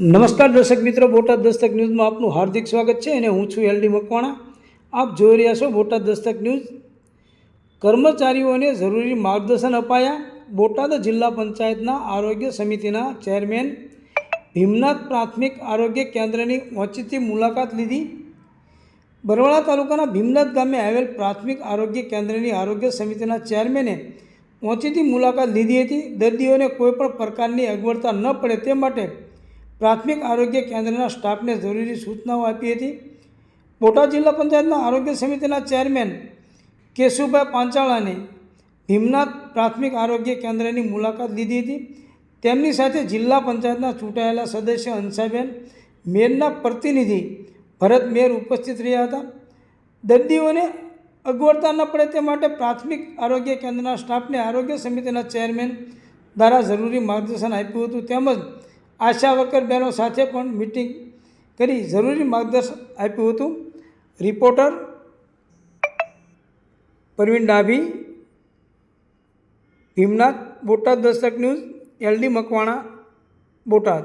નમસ્કાર દર્શક મિત્રો, બોટાદ દસ્તક ન્યૂઝમાં આપનું હાર્દિક સ્વાગત છે અને હું છું એલડી મકવાણા. આપ જોઈ રહ્યા છો બોટાદ દસ્તક ન્યૂઝ. કર્મચારીઓને જરૂરી માર્ગદર્શન અપાયા. બોટાદ જિલ્લા પંચાયતના આરોગ્ય સમિતિના ચેરમેન ભીમનાથ પ્રાથમિક આરોગ્ય કેન્દ્રની ઓચિતી મુલાકાત લીધી. બરવાળા તાલુકાના ભીમનાથ ગામે આવેલ પ્રાથમિક આરોગ્ય કેન્દ્રની આરોગ્ય સમિતિના ચેરમેને ઓચિતી મુલાકાત લીધી હતી. દર્દીઓને કોઈપણ પ્રકારની અગવડતા ન પડે તે માટે પ્રાથમિક આરોગ્ય કેન્દ્રના સ્ટાફને જરૂરી સૂચનાઓ આપી હતી. બોટાદ જિલ્લા પંચાયતના આરોગ્ય સમિતિના ચેરમેન કેશુભાઈ પાંચાળાને ભીમનાથ પ્રાથમિક આરોગ્ય કેન્દ્રની મુલાકાત લીધી હતી. તેમની સાથે જિલ્લા પંચાયતના ચૂંટાયેલા સદસ્ય હંસાબેન મેરના પ્રતિનિધિ ભરત મેર ઉપસ્થિત રહ્યા હતા. દર્દીઓને અગવડતા ન પડે તે માટે પ્રાથમિક આરોગ્ય કેન્દ્રના સ્ટાફને આરોગ્ય સમિતિના ચેરમેન દ્વારા જરૂરી માર્ગદર્શન આપ્યું હતું. તેમજ આશા વર્કર બહેનો સાથે પણ મિટિંગ કરી જરૂરી માર્ગદર્શન આપ્યું હતું. Reporter Parveen Dabhi, Bhimnath Botad Dastak news LD Makwana, Botad.